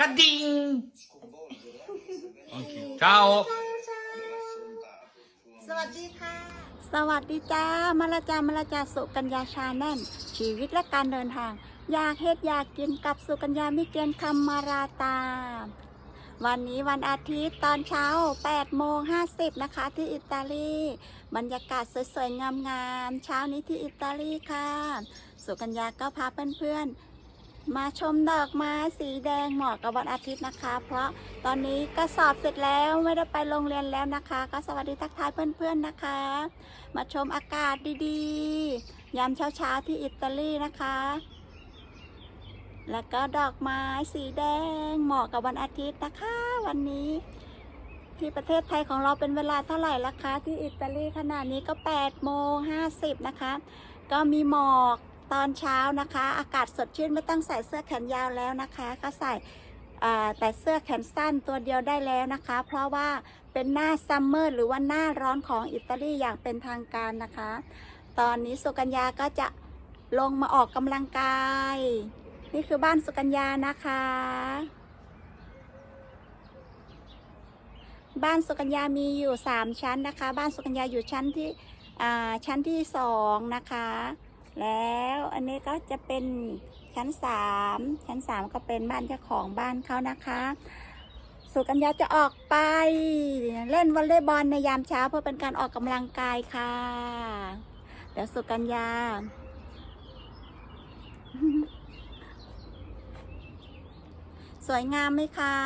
กระดิ่งโอเค ciao สวัสดีค่ะ สวัสดีจ้า มาละจามาละจาสุกัญญาชาแน่นชีวิตและการเดินทาง อยากเฮ็ดอยากกินกับสุกัญญามิเกณฑ์คำมาราตา วันนี้วันอาทิตย์ตอนเช้า8โมง50 นะคะ ที่อิตาลี บรรยากาศสวยๆ งามๆ เช้านี้ที่อิตาลีค่ะ สุกัญญาก็พาเพื่อนๆ มาชมดอกไม้สีแดงเหมาะกับวันอาทิตย์นะคะ เพราะตอนนี้ก็สอบเสร็จแล้วไม่ได้ไปโรงเรียนแล้วนะคะ ก็สวัสดีทักทายเพื่อนๆนะคะ มาชมอากาศดีๆ ยามเช้าๆที่อิตาลีนะคะ แล้วก็ดอกไม้สีแดงเหมาะกับวันอาทิตย์นะคะ วันนี้ ที่ประเทศไทยของเราเป็นเวลาเท่าไหร่ละคะ ที่อิตาลีขนาดนี้ก็8โมง50นะคะ ก็มีหมอก ตอนเช้านะคะ อากาศสดชื่นไม่ต้องใส่เสื้อแขนยาวแล้วนะคะ ก็ใส่แต่เสื้อแขนสั้นตัวเดียวได้แล้วนะคะ เพราะว่าเป็นหน้าซัมเมอร์หรือว่าหน้าร้อนของอิตาลีอย่างเป็นทางการนะคะ ตอนนี้สุกัญญาก็จะลงมาออกกำลังกาย นี่คือบ้านสุกัญญานะคะ บ้านสุกัญญามีอยู่ 3 ชั้นนะคะ บ้านสุกัญญาอยู่ชั้นที่ชั้นที่สองนะคะ แล้วอันนี้ก็จะเป็นชั้นสามชั้นสามก็เป็นบ้านเจ้าของบ้านเขานะคะสุกัญญาจะออกไป เล่นวอลเลย์บอลในยามเช้าเพื่อเป็นการออกกำลังกายค่ะเดี๋ยวสุกัญญาสวยงามไหมคะ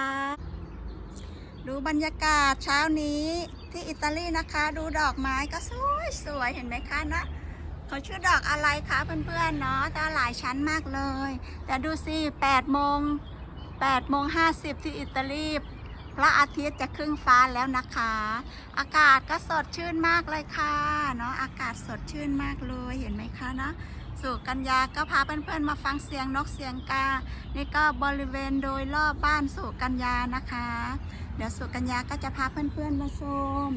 ดูบรรยากาศเช้านี้ที่อิตาลีนะคะ ดูดอกไม้ก็สวยสวยเห็นไหมคะนะ เขาชื่อดอกอะไรคะเพื่อนๆเนาะแต่หลายชั้นมากเลย แต่ดูสิ8โมง8โมง50 ที่อิตาลีพระอาทิตย์จะครึ่งฟ้าแล้วนะคะ อากาศก็สดชื่นมากเลยค่ะเนาะอากาศสดชื่นมากเลยเห็นไหมคะเนาะสู่กัญญาก็พาเพื่อนๆมาฟังเสียงนกเสียงกา นี่ก็บริเวณโดยรอบบ้านสุกัญญานะคะ เดี๋ยวสุกัญญาก็จะพาเพื่อนๆมาชม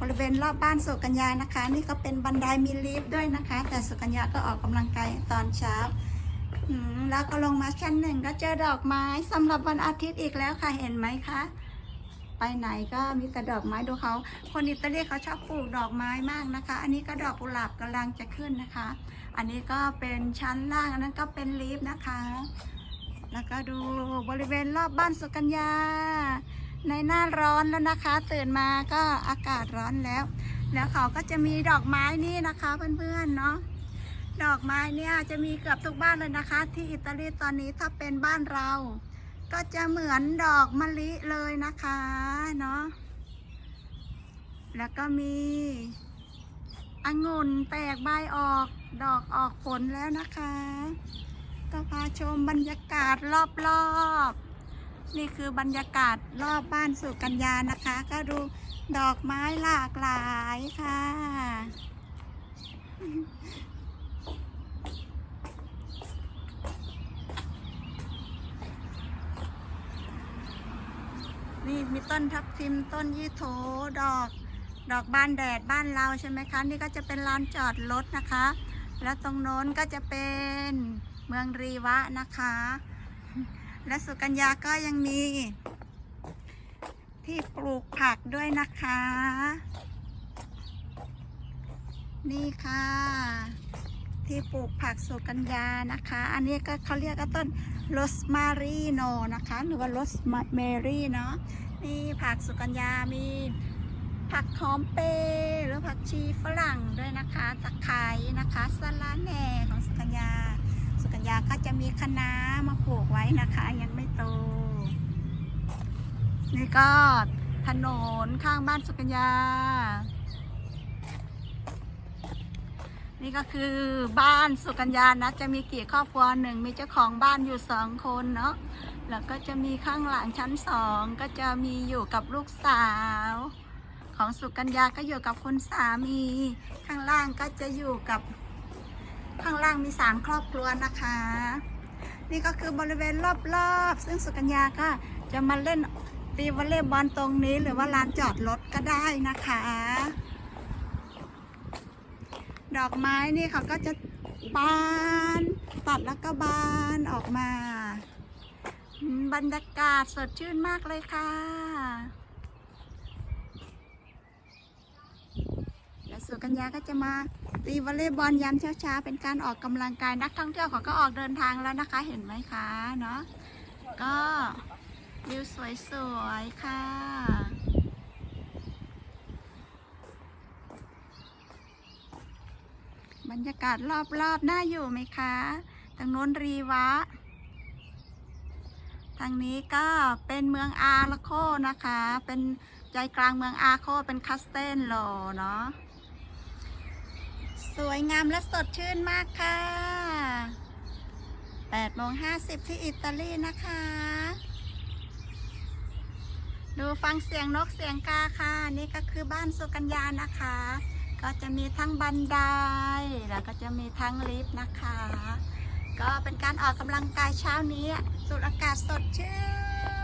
บริเวณรอบบ้านสุกัญญานะคะ นี่ก็เป็นบันไดมีลิฟต์ด้วยนะคะ แต่สุกัญญาก็ออกกำลังกายตอนเช้าแล้วก็ลงมาชั้นหนึ่งก็เจอดอกไม้สำหรับวันอาทิตย์อีกแล้วค่ะเห็นไหมคะไปไหนก็มีแต่ดอกไม้ดูเขาคนอิตาลีเขาชอบปลูกดอกไม้มากนะคะ อันนี้ก็ดอกกุหลาบกำลังจะขึ้นนะคะ อันนี้ก็เป็นชั้นล่างอันนั้นก็เป็นลิฟต์นะคะ แล้วก็ดูบริเวณรอบบ้านสุกัญญา ในหน้าร้อนแล้วนะคะ ตื่นมาก็อากาศร้อนแล้ว แล้วเขาก็จะมีดอกไม้นี่นะคะเพื่อนๆเนาะดอกไม้เนี่ยจะมีเกือบทุกบ้านเลยนะคะ ที่อิตาลีตอนนี้ถ้าเป็นบ้านเรา ก็จะเหมือนดอกมะลิเลยนะคะเนาะแล้วก็มีองุ่นแตกใบออกดอกออกผลแล้วนะคะ ก็พาชมบรรยากาศรอบๆ นี่คือบรรยากาศรอบบ้านสุกัญญานะคะ ก็ดูดอกไม้หลากหลายค่ะ นี่มีต้นทับทิมต้นยี่โถดอก ดอกบานแดดบ้านเราใช่ไหมคะ นี่ก็จะเป็นลานจอดรถนะคะ แล้วตรงโน้นก็จะเป็นเมืองรีวะนะคะ และสุกัญญาก็ยังมี ที่ปลูกผักด้วยนะคะ นี่ค่ะ ที่ปลูกผักสุกัญญานะคะ อันนี้ก็เขาเรียกว่าต้นโรสมารีโนนะคะ หรือว่าโรสเมรี่เนาะนี่ผักสุกัญญามีผักหอมเปรย์หรือผักชีฝรั่งด้วยนะคะตะไคร้นะคะสะระแหน่ของสุกัญญา สุกัญญาก็จะมีคะน้ามาปลูกไว้นะคะ ยังไม่โต นี่ก็ถนนข้างบ้านสุกัญญา นี่ก็คือบ้านสุกัญญานะ จะมีกี่ครอบครัวหนึ่งมีเจ้าของบ้านอยู่สองคนเนาะ แล้วก็จะมีข้างหลังชั้นสองก็จะมีอยู่กับลูกสาว ของสุกัญญาก็อยู่กับคุณสามี ข้างล่างก็จะอยู่กับ ข้างล่างมีสามครอบครัวนะคะ นี่ก็คือบริเวณรอบๆ ซึ่งสุกัญญาก็จะมาเล่นตีวอลเลย์บอลตรงนี้หรือว่าลานจอดรถก็ได้นะคะ ดอกไม้นี่เขาก็จะบานตัดแล้วก็บานออกมา บรรยากาศสดชื่นมากเลยค่ะ แล้วสุกัญญาก็จะมา ตีวอลเลย์บอลยามเช้าๆเป็นการออกกำลังกายนักท่องเที่ยวเขาก็ออกเดินทางแล้วนะคะ เห็นไหมคะเนาะก็วิวสวยๆค่ะ บรรยากาศรอบๆน่าอยู่ไหมคะทางโน้นรีวะทางนี้ก็เป็นเมืองอาร์โคนะคะ เป็นใจกลางเมืองอาร์โคเป็นคัสเตนโลเนาะ สวยงามและสดชื่นมากค่ะ8โมง50 ที่อิตาลีนะคะ ดูฟังเสียงนกเสียงกาค่ะ นี่ก็คือบ้านสุกัญญานะคะ ก็จะมีทั้งบันได แล้วก็จะมีทั้งลิฟต์นะคะ ก็เป็นการออกกำลังกายเช้านี้สูดอากาศสดชื่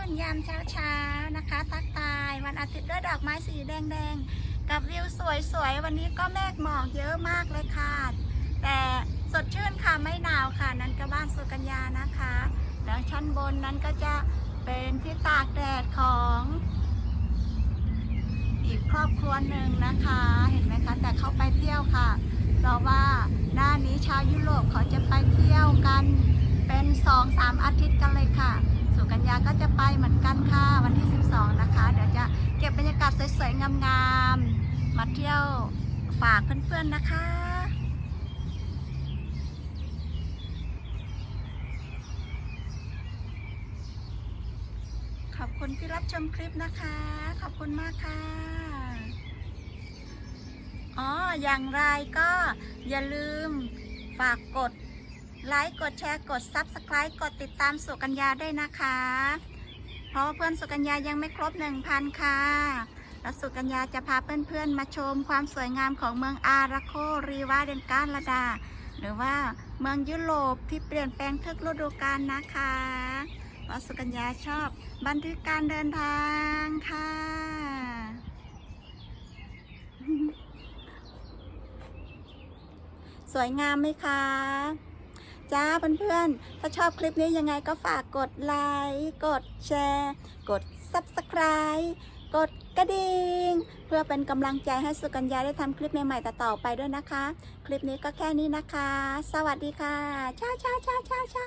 น ยามเช้าเช้าๆนะคะ ทักทาย วันอาทิตย์ด้วยดอกไม้สีแดงๆ กับวิวสวยๆ วันนี้ก็เมฆหมอกเยอะมากเลยค่ะ แต่สดชื่นค่ะไม่หนาวค่ะ นั่นก็บ้านสุกัญญานะคะ แล้วชั้นบนนั้นก็จะเป็นที่ตากแดดของอีกครอบครัวหนึ่งนะคะ เห็นไหมคะ แต่เขาไปเที่ยวค่ะ เพราะว่าหน้านี้ชาวยุโรปเขาจะไปเที่ยวกันเป็นสองสามอาทิตย์กันเลยค่ะ กัญญาก็จะไปเหมือนกันค่ะวันที่ 12 นะคะ เดี๋ยวจะเก็บบรรยากาศสวยๆงามๆมาเที่ยวฝากเพื่อนๆนะคะขอบคุณที่รับชมคลิปนะคะ ขอบคุณมากค่ะ อ๋อ อย่างไรก็อย่าลืมฝากกด ไลค์กดแชร์กด Subscribe กดติดตามสุกัญญาด้วยนะคะ เพราะเพื่อนสุกัญญายังไม่ครบ 1,000 ค่ะ แล้วสุกัญญาจะพาเพื่อนๆ มาชมความสวยงามของเมืองอาราโครีวาเดนการลาดา หรือว่าเมืองยุโรปที่เปลี่ยนแปลงทุกฤดูกาลนะคะเพราะสุกัญญาชอบบันทึกการเดินทางค่ะสวยงามไหมคะ จ้าเพื่อนๆ ถ้าชอบคลิปนี้ยังไงก็ฝากกดไลค์ กดแชร์ กด Subscribe กดกระดิ่ง เพื่อเป็นกำลังใจให้สุกัญญาได้ทำคลิปใหม่ๆต่อๆไปด้วยนะคะ คลิปนี้ก็แค่นี้นะคะ สวัสดีค่ะช้าช้าช้าช้าช้า